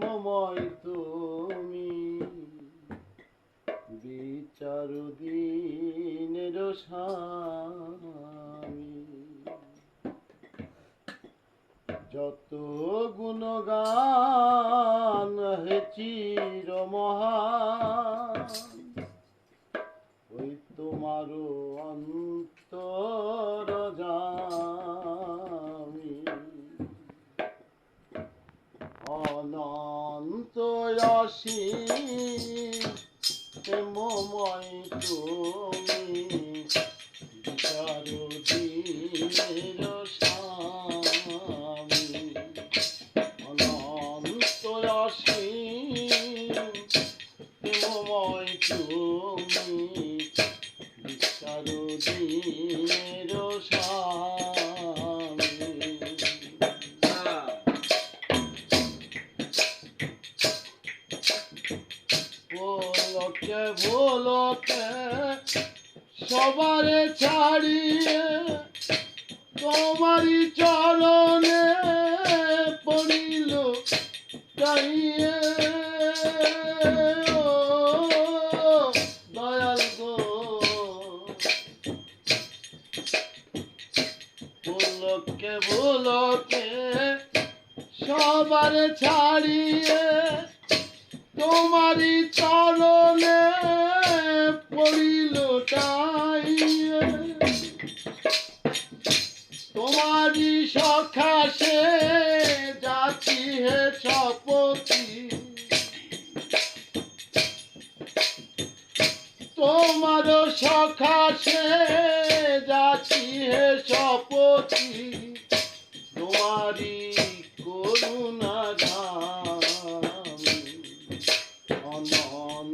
প্রেমময় তুমি। বিচার দিনের যত গুণগান হে চির মহান ওই তোমারও অন্তর অসীম প্রেমময় তুমি বিচার দিনের স্বামী। অনন্ত অসীম প্রেমময় তুমি বলকে সবারে ছাড়িয়ে তোমারই চরণে পড়িল চাইয়ে দয়াল গো। বলকে বলকে সবারে ছাড়িয়ে তোমারই চরণে পড়িল তাই। তোমারই সখাসে যাচ্ছি হে সপতি তোমার সখাসে যাচ্ছি হে সপতি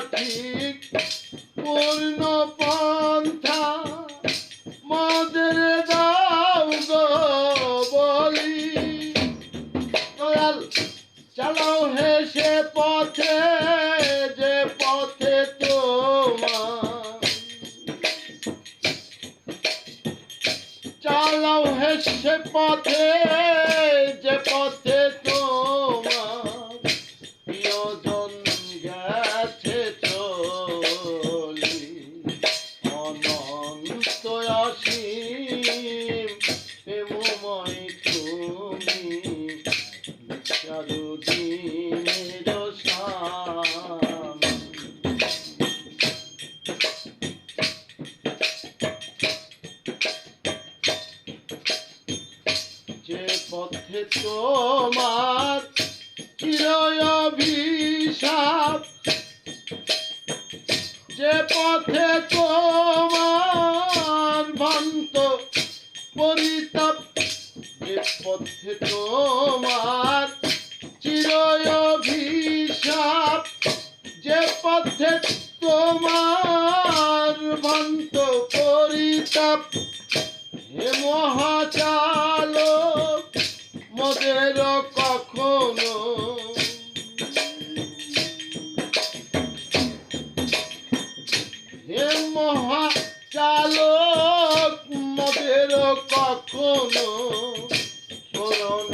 সঠিক পূর্ণ পন্থা মোদের দাও গো বলি। দয়াল, চালাও হেসে পথে, যে পথে তোমার। চালাও হেসে পথে, যে পথে পথে তোমার চিরয় অভিশাপ। যে পথে তোমার ভন্ত পরিতাপ, যে পথে তোমার চিরয় অভিশাপ। যে পথে তোমার ভন্ত পরিতাপ, হে মহাচালক কখনো করোনা